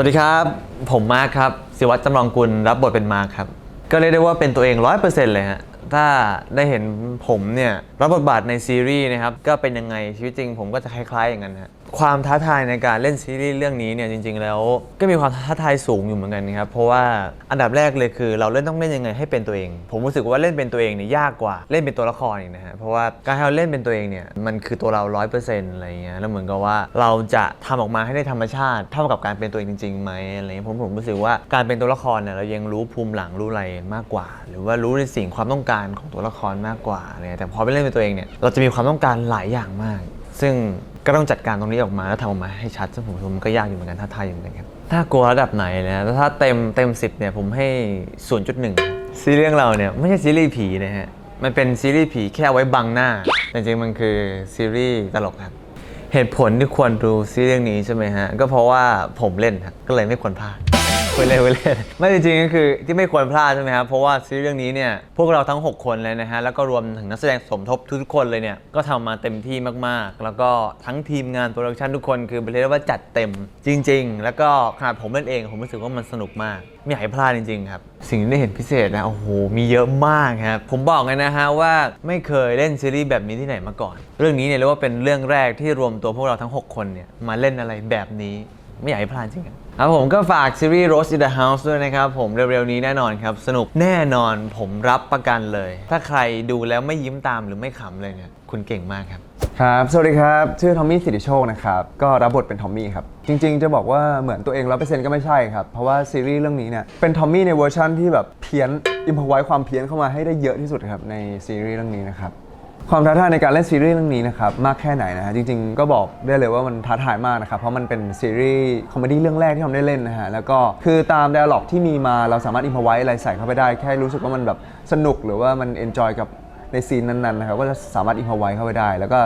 สวัสดีครับ ผมมาร์คครับศิวัตรจำลองกุลรับบทเป็นมาร์คครับ ก็เรียกได้ว่าเป็นตัวเองร้อยเปอร์เซ็นต์เลยฮะ ถ้าได้เห็นผมเนี่ย รับบทบาทในซีรีส์นะครับ ก็เป็นยังไงชีวิตจริงผมก็จะคล้ายๆอย่างนั้นฮะ ความท้าทายในการเล่นซีรีส์เรื่องนี้เนี่ยจริง ๆ แล้วก็มีความท้าทายสูงอยู่เหมือนกันนะครับเพราะว่าอันดับแรกเลยคือ เราเล่นต้องเล่นยังไงให้เป็นตัวเอง ผมรู้สึกว่าเล่นเป็นตัวเองเนี่ยยากกว่าเล่นเป็นตัวละครอีกนะฮะเพราะว่าการให้เราเล่นเป็นตัวเองเนี่ยมันคือตัวเราร้อยเปอร์เซ็นต์อะไรเงี้ยแล้วเหมือนกับว่าเราจะทำออกมาให้ได้ธรรมชาติเท่ากับการเป็นตัวเองจริงๆไหมอะไรเงี้ยผมผมรู้สึกว่าการเป็นตัวละครเนี่ยเรายังรู้ภูมิหลังรู้อะไรมากกว่า หรือว่ารู้ในสิ่งความต้องการของตัวละครมากกว่าเงี้ยแต่พอไปเล่นเป็นตัวเองเนี่ยเราจะมีความต้องการหลายอย่างมากซึ่ง ก็ต้องจัดการตรงนี้ออกมาแล้วทำออกมาให้ชัดซึ่งผมว่ามันก็ยากอยู่เหมือนกันท้าทายอยู่เหมือนกันครับ ถ้ากลัวระดับไหนเลยนะถ้าเต็มเต็มสิบเนี่ยผมให้ 0.1 ซีรีส์เรื่องเราเนี่ยไม่ใช่ซีรีส์ผีนะฮะ มันเป็นซีรีส์ผีแค่เอาไว้บังหน้า แต่จริงๆมันคือซีรีส์ตลกครับ เหตุผลที่ควรดูซีรีส์เรื่องนี้ใช่ไหมฮะ ก็เพราะว่าผมเล่นครับก็เลยไม่ควรพลาด ไปเลยไปเลยไม่จริงๆก็คือที่ไม่ควรพลาดใช่ไหมครับ เพราะว่าซีรีส์เรื่องนี้เนี่ยพวกเราทั้ง 6 คนเลยนะฮะ แล้วก็รวมถึงนักแสดงสมทบทุกๆคนเลยเนี่ย ก็ทำมาเต็มที่มากๆ แล้วก็ทั้งทีมงานโปรดักชันทุกคนคือเรียกว่าจัดเต็มจริง ๆ แล้วก็ขนาดผมเล่นเองผมรู้สึกว่ามันสนุกมาก ไม่อยากให้พลาดจริงๆครับสิ่งที่ได้เห็นพิเศษนะโอ้โหมีเยอะมากครับผมบอกเลยนะฮะว่าไม่เคยเล่นซีรีส์แบบนี้ที่ไหนมาก่อน เรื่องนี้เนี่ยเรียกว่าเป็นเรื่องแรกที่รวมตัวพวกเราทั้ง 6 คนเนี่ยมาเล่นอะไรแบบนี้ ไม่อยากให้พลาดจริงๆครับผมก็ฝากซีรีส์ Rose in the House ด้วยนะครับ ผมเร็วๆนี้แน่นอนครับ สนุกแน่นอนผมรับประกันเลย ถ้าใครดูแล้วไม่ยิ้มตามหรือไม่ขำเลยเนี่ยคุณเก่งมากครับ ครับ สวัสดีครับ ชื่อทอมมี่สิริโชคนะครับ ก็รับบทเป็นทอมมี่ครับ จริงๆ จะบอกว่าเหมือนตัวเองร้อเปอร์เซ็นต์ก็ไม่ใช่ครับ เพราะว่าซีรีส์เรื่องนี้เนี่ย เป็นทอมมี่ในเวอร์ชันที่แบบเพี้ยน อิมพอไว้ความเพี้ยนเข้ามาให้ได้เยอะที่สุดครับในซีรีส์เรื่องนี้นะครับ ความท้าทายในการเล่นซีรีส์เรื่องนี้นะครับมากแค่ไหนนะฮะจริงๆ ก็บอกได้เลยว่ามันท้าทายมากนะครับเพราะมันเป็นซีรีส์คอมเมดี้เรื่องแรกที่ทำได้เล่นนะฮะแล้วก็คือตาม d ด a l ล็อกที่มีมาเราสามารถอิมพอไว้อะไรใส่เข้าไปได้ แค่รู้สึกว่ามันแบบสนุกหรือว่ามันเอนจอยกับในซีนนั้นๆนะครับก็จะสามารถอิมพอไว้เข้าไปได้ แล้วก็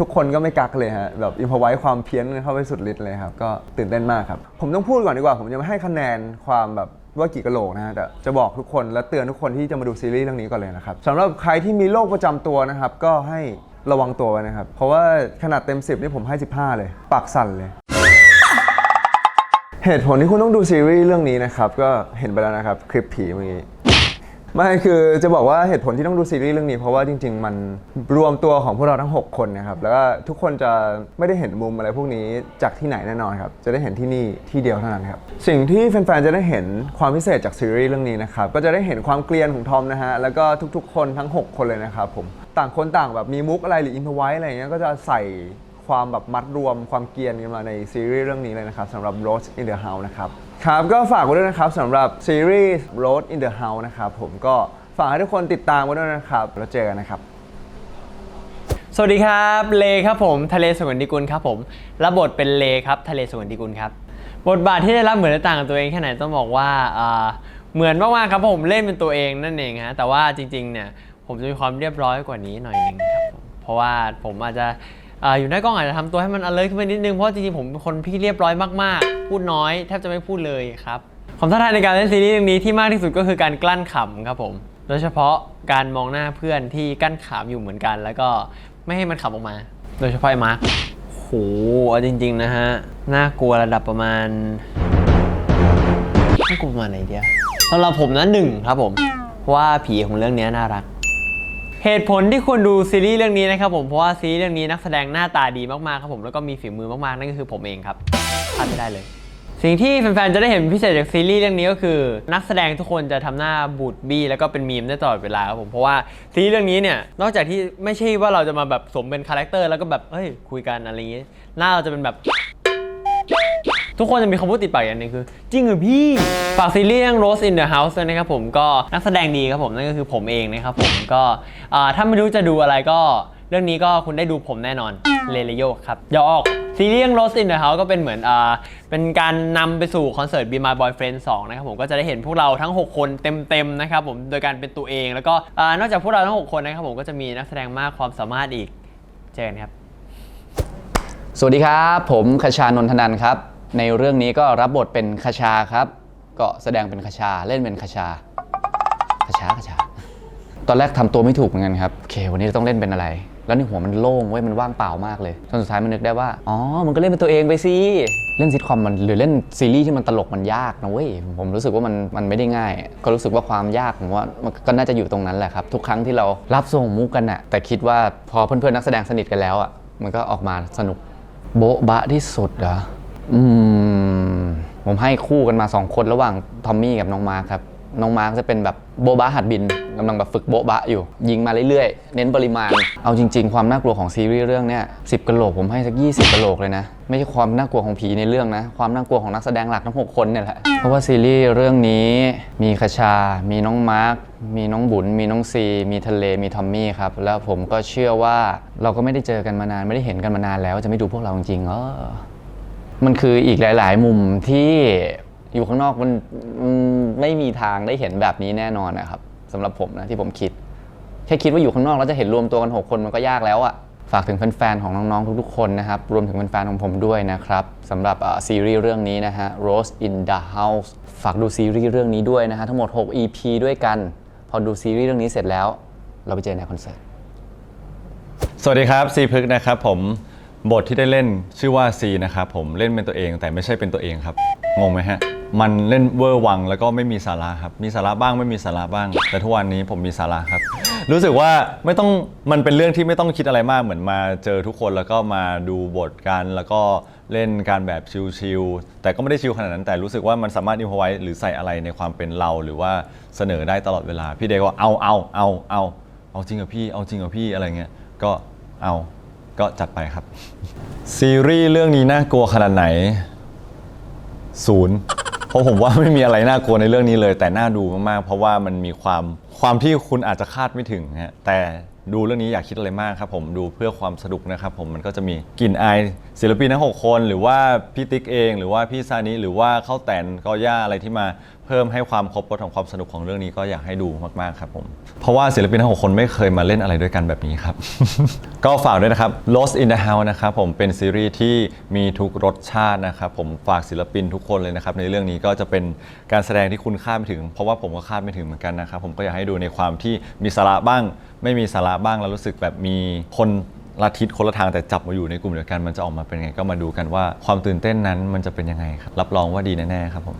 ทุกคนก็ไม่กักเลยฮะแบบอิมพอไว้ความเพี้ยนเข้าไปสุดฤทธิ์เลยครับก็ตื่นเต้นมากครับผมต้องพูดก่อนดีกว่า ผมจะไม่ให้คะแนนความแบบ ว่ากี่กะโหลกนะฮะแต่จะบอกทุกคนและเตือนทุกคนที่จะมาดูซีรีส์เรื่องนี้ก่อนเลยนะครับสำหรับใครที่มีโรคประจำตัวนะครับ ก็ให้ระวังตัวไว้นะครับ เพราะว่าขนาดเต็ม 10 นี่ผมให้ 15 เลย ปากสั่นเลย เหตุผลที่คุณต้องดูซีรีส์เรื่องนี้นะครับ ก็เห็นไปแล้วนะครับ คลิปผีเมื่อกี้ ไม่คือจะบอกว่าเหตุผลที่ต้องดูซีรีส์เรื่องนี้เพราะว่าจริง ๆ มันรวมตัวของพวกเราทั้ง 6 คนนะครับ แล้วก็ทุกคนจะไม่ได้เห็นมุมอะไรพวกนี้จากที่ไหนแน่นอนครับ จะได้เห็นที่นี่ที่เดียวเท่านั้นครับ สิ่งที่แฟนๆจะได้เห็นความพิเศษจากซีรีส์เรื่องนี้นะครับ ก็จะได้เห็นความเกลียนของทอมนะฮะ แล้วก็ทุกๆ คนทั้ง 6 คนเลยนะครับผม ต่างคนต่างแบบมีมุกอะไรหรืออินพไว้อะไรอย่างเงี้ย ก็จะใส่ ความแบบมัดรวมความเกรียนกันมาในซีรีส์เรื่องนี้เลยนะครับสำหรับ Rose in the House นะครับครับก็ฝากไว้ด้วยนะครับสำหรับซีรีส์ Road in the House นะครับผมก็ฝากให้ทุกคนติดตามไว้ด้วยนะครับแล้วเจอกันนะครับ สวัสดีครับ เลครับผม ทะเลสงวนดีกุลครับผมรับบทเป็นเลครับ ทะเลสงวนดีกุลครับ บทบาทที่ได้รับเหมือนและต่างกับตัวเองแค่ไหนต้องบอกว่าอ่าเหมือนมากๆครับผมเล่นเป็นตัวเองนั่นเองฮะแต่ว่าจริงๆเนี่ยผมจะมีความเรียบร้อยกว่านี้หน่อยนึงครับผมเพราะว่าผมอาจจะ อยู่หน้ากล้องอาจจะทำตัวให้มัน alert ขึ้นไปนิดนึง เพราะจริงๆผมเป็นคนที่เรียบร้อยมากๆ พูดน้อยแทบจะไม่พูดเลยครับความท้าทายในการเล่นซีรีส์เรื่องนี้ที่มากที่สุดก็คือการกลั้นขำครับผม โดยเฉพาะการมองหน้าเพื่อนที่กั้นขำอยู่เหมือนกัน แล้วก็ไม่ให้มันขำออกมา โดยเฉพาะไอ้มาร์คโหเอาจริง ๆ นะฮะ น่ากลัวระดับประมาณน่ากลัวประมาณไหนเดียวสำหรับผมนะหนึ่งครับผม ว่าผีของเรื่องนี้น่ารัก เหตุผลที่ควรดูซีรีส์เรื่องนี้นะครับผมเพราะว่าซีรีส์เรื่องนี้นักแสดงหน้าตาดีมากๆครับผมแล้วก็มีฝีมือมากๆนั่นก็คือผมเองครับพลาดไม่ได้เลย สิ่งที่แฟนๆจะได้เห็นพิเศษจากซีรีส์เรื่องนี้ก็คือ นักแสดงทุกคนจะทำหน้าบูดบี้แล้วก็เป็นมีมได้ตลอดเวลาครับผมเพราะว่าซีรีส์เรื่องนี้เนี่ยนอกจากที่ไม่ใช่ว่าเราจะมาแบบสมเป็นคาแรคเตอร์แล้วก็แบบเฮ้ยคุยกันอะไรอย่างงี้ หน้าเราจะเป็นแบบ ทุกคนจะมีคำพูดติดปากอย่างหนึงคือ จริงเหรอพี่ฝากซีรีส์เรื่อง Rose in the House ด้วยนะครับผมก็นักแสดงดีครับผมนั่นก็คือผมเองนะครับผมก็อ่าถ้าไม่รู้จะดูอะไรก็เรื่องนี้ก็คุณได้ดูผมแน่นอนเลเลโยครับยาออกซีรีส์เรื่อง Rose in the House ก็เป็นเหมือนอ่าเป็นการนำไปสู่คอนเสิร์ต Be My Boyfriend 2นะครับผมก็จะได้เห็นพวกเราทั้ง 6 คนเต็มๆนะครับผมโดยการเป็นตัวเอง แล้วก็อ่านอกจากพวกเราทั้ง 6 คนนะครับผมก็จะมีนักแสดงมากความสามารถอีกเจอกันครับ สวัสดีครับ ผมคชานนทนันท์ครับ ในเรื่องนี้ก็รับบทเป็นคชาครับ ก็แสดงเป็นคชาเล่นเป็นคชาคชาคชา ตอนแรกทำตัวไม่ถูกเหมือนกันครับโอเค วันนี้ต้องเล่นเป็นอะไร แล้วในหัวมันโล่งเว้ยมันว่างเปล่ามากเลยจนสุดท้ายมันนึกได้ว่าอ๋อมันก็เล่นเป็นตัวเองไปสิเล่นซิทคอมมันหรือเล่นซีรีส์ที่มันตลกมันยากนะเว้ยผมรู้สึกว่ามันมันไม่ได้ง่าย ก็รู้สึกว่าความยากผมว่ามันก็น่าจะอยู่ตรงนั้นแหละครับ ทุกครั้งที่เรารับส่งมุกกันน่ะแต่คิดว่าพอเพื่อนๆนักแสดงสนิทกันแล้วอะมันก็ออกมาสนุกโบ๊ะบะที่สุดเหรอ อืมผมให้คู่กันมาสองคนระหว่างทอมมี่กับน้องมาร์คครับ น้องมาร์คจะเป็นแบบโบ๊บะหัดบินกำลังแบบฝึกโบ๊บะอยู่ ยิงมาเรื่อยๆ เน้นปริมาณ เอาจริง ๆ ความน่ากลัวของซีรีส์เรื่องเนี้ยสิบกะโหลกผมให้สัก20กะโหลกเลยนะ ไม่ใช่ความน่ากลัวของผีในเรื่องนะ ความน่ากลัวของนักแสดงหลักทั้ง6คนเนี่ยแหละ เพราะว่าซีรีส์เรื่องนี้มีคชา มีน้องมาร์ค มีน้องบุญ มีน้องซี มีทะเล มีทอมมี่ครับ แล้วผมก็เชื่อว่าเราก็ไม่ได้เจอกันมานาน ไม่ได้เห็นกันมานานแล้ว จะไม่ดูพวกเราจริงๆเออ มันคืออีกหลาย ๆ มุมที่อยู่ข้างนอกมันไม่มีทางได้เห็นแบบนี้แน่นอนนะครับสำหรับผมนะที่ผมคิด แค่คิดว่าอยู่ข้างนอกแล้วจะเห็นรวมตัวกัน 6 คนมันก็ยากแล้วอะฝากถึงแฟน ๆ ของน้อง ๆ ทุก ๆ คนนะครับ รวมถึงแฟน ๆ ของผมด้วยนะครับสำหรับซีรีส์เรื่องนี้นะฮะ Rose in the House ฝากดูซีรีส์เรื่องนี้ด้วยนะฮะ ทั้งหมด 6 EP ด้วยกัน พอดูซีรีส์เรื่องนี้เสร็จแล้ว เราไปเจอในคอนเสิร์ต สวัสดีครับซีพึกนะครับผม บทที่ได้เล่นชื่อว่าซีนะครับผมเล่นเป็นตัวเองแต่ไม่ใช่เป็นตัวเองครับงงไหมฮะ มันเล่นเวอร์วังแล้วก็ไม่มีสาระครับ มีสาระบ้างไม่มีสาระบ้าง แต่ทุกวันนี้ผมมีสาระครับ รู้สึกว่าไม่ต้องมันเป็นเรื่องที่ไม่ต้องคิดอะไรมากเหมือนมาเจอทุกคนแล้วก็มาดูบทกันแล้วก็เล่นการแบบชิลๆแต่ก็ไม่ได้ชิลขนาดนั้น แต่รู้สึกว่ามันสามารถอินพอไว้หรือใส่อะไรในความเป็นเราหรือว่าเสนอได้ตลอดเวลาพี่เดก็เอาเอาเอาเอาเอาจริงเหรอพี่เอาจริงเหรอพี่อะไรเงี้ยก็เอา ก็จัดไปครับ ซีรีส์เรื่องนี้น่ากลัวขนาดไหนศูนย์เพราะผมว่าไม่มีอะไรน่ากลัวในเรื่องนี้เลย แต่น่าดูมากๆ เพราะว่ามันมีความความที่คุณอาจจะคาดไม่ถึงฮะแต่ดูเรื่องนี้อยากคิดอะไรมากครับผมดูเพื่อความสนุกนะครับผมมันก็จะมีกลิ่นอายศิลปินทั้ง 6 คน หรือว่าพี่ติ๊กเอง หรือว่าพี่ซานิหรือว่าเข้าแตนกอย่าอะไรที่มาเพิ่มให้ความครบรสของความสนุกของเรื่องนี้ก็อยากให้ดูมากๆครับผม เพราะว่าศิลปินทั้งหกคนไม่เคยมาเล่นอะไรด้วยกันแบบนี้ครับ ก็ฝากด้วยนะครับ Lost in the House นะครับผมเป็นซีรีส์ที่มีทุกรสชาตินะครับผมฝากศิลปินทุกคนเลยนะครับในเรื่องนี้ก็จะเป็นการแสดงที่คุณคาดไม่ถึง เพราะว่าผมก็คาดไม่ถึงเหมือนกันนะครับผมก็อยากให้ดูในความที่มีสาระบ้าง ไม่มีสาระบ้างแล้วรู้สึกแบบมีคนละทิศคนละทางแต่จับมาอยู่ในกลุ่มเดียวกันมันจะออกมาเป็นไงก็มาดูกันว่าความตื่นเต้นนั้นมันจะเป็นยังไงครับรับรองว่าดีแน่ๆครับผม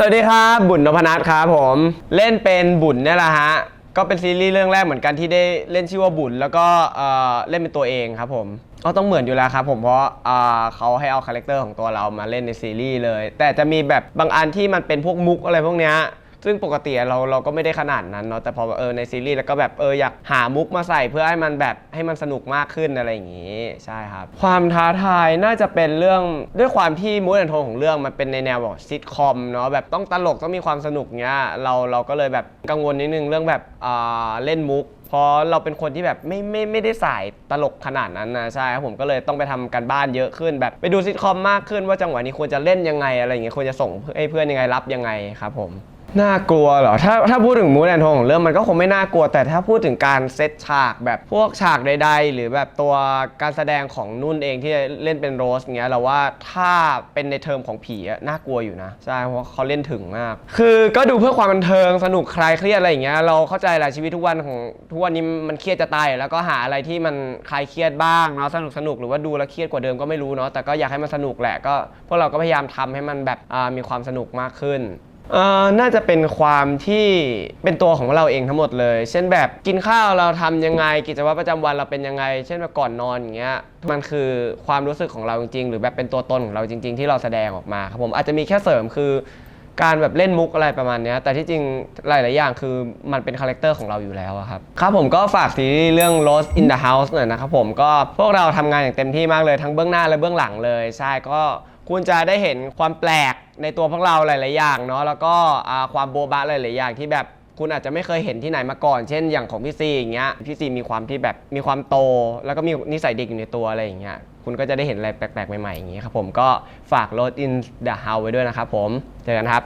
สวัสดีครับบุญนพนัทครับผมเล่นเป็นบุญเนี่ยแหละฮะก็เป็นซีรีส์เรื่องแรกเหมือนกันที่ได้เล่นชื่อว่าบุญแล้วก็เอ่อเล่นเป็นตัวเองครับผมก็ต้องเหมือนอยู่แล้วครับผมเพราะอ่าเขาให้เอาคาแรคเตอร์ของตัวเรามาเล่นในซีรีส์เลย แต่จะมีแบบบางอันที่มันเป็นพวกมุกอะไรพวกเนี้ย ซึ่งปกติเราเราก็ไม่ได้ขนาดนั้นเนาะแต่พอเออในซีรีส์แล้วก็แบบเอออยากหามุกมาใส่เพื่อให้มันแบบให้มันสนุกมากขึ้นอะไรอย่างงี้ใช่ครับ ความท้าทายน่าจะเป็นเรื่องด้วยความที่มูดแอนโทนของเรื่องมันเป็นในแนวแบบซิทคอมเนาะแบบต้องตลกต้องมีความสนุกเงี้ยเราเราก็เลยแบบกังวลนิดนึงเรื่องแบบอ่าเล่นมุกเพราะเราเป็นคนที่แบบไม่ไม่ไม่ได้สายตลกขนาดนั้นนะใช่ครับผมก็เลยต้องไปทำการบ้านเยอะขึ้น แบบไปดูซิทคอมมากขึ้นว่าจังหวะนี้ควรจะเล่นยังไงอะไรอย่างเงี้ยควรจะส่งให้เพื่อนยังไงรับยังไงครับผม น่ากลัวเหรอ ถ้าถ้าพูดถึงมูดแอนโทของเรื่องมันก็คงไม่น่ากลัว แต่ถ้าพูดถึงการเซตฉากแบบพวกฉากใด ๆ หรือแบบตัวการแสดงของนุ่นเองที่เล่นเป็นโรสเงี้ยเราว่าถ้าเป็นในเทอมของผีอะน่ากลัวอยู่นะใช่เพราะเขาเล่นถึงมาก คือก็ดูเพื่อความบันเทิงสนุกคลายเครียดอะไรอย่างเงี้ยเราเข้าใจแหละชีวิตทุกวันของทุกวันนี้มันเครียดจะตายแล้วก็หาอะไรที่มันคลายเครียดบ้างเนาะสนุกสนุกหรือว่าดูแล้วเครียดกว่าเดิมก็ไม่รู้เนาะแต่ก็อยากให้มันสนุกแหละก็พวกเราก็พยายามทำให้มันแบบมีความสนุกมากขึ้น เอ่อน่าจะเป็นความที่เป็นตัวของเราเองทั้งหมดเลย เช่นแบบกินข้าวเราทำยังไง กิจวัตรประจำวันเราเป็นยังไง เช่นแบบก่อนนอนอย่างเงี้ยมันคือความรู้สึกของเราจริงๆ หรือแบบเป็นตัวตนของเราจริง ๆ ที่เราแสดงออกมาครับผมอาจจะมีแค่เสริมคือการแบบเล่นมุกอะไรประมาณเนี้ยแต่ที่จริงหลายๆอย่างคือมันเป็นคาแรคเตอร์ของเราอยู่แล้วอะครับครับผมก็ฝากซีรีส์เรื่อง Lost in the House หน่อยนะครับผมก็พวกเราทำงานอย่างเต็มที่มากเลยทั้งเบื้องหน้าและเบื้องหลังเลย ใช่ก็ คุณจะได้เห็นความแปลกในตัวพวกเราหลาย ๆ อย่างเนาะแล้วก็ความโบบะหลาย ๆ อย่างที่แบบคุณอาจจะไม่เคยเห็นที่ไหนมาก่อน เช่นอย่างของพี่ซีอย่างเงี้ย พี่ซีมีความที่แบบมีความโต แล้วก็มีนิสัยเด็กอยู่ในตัวอะไรอย่างเงี้ย คุณก็จะได้เห็นอะไรแปลก ๆ ใหม่ ๆ อย่างงี้ครับผม ก็ฝาก Load in the House ไว้ด้วยนะครับผม เจอกันครับ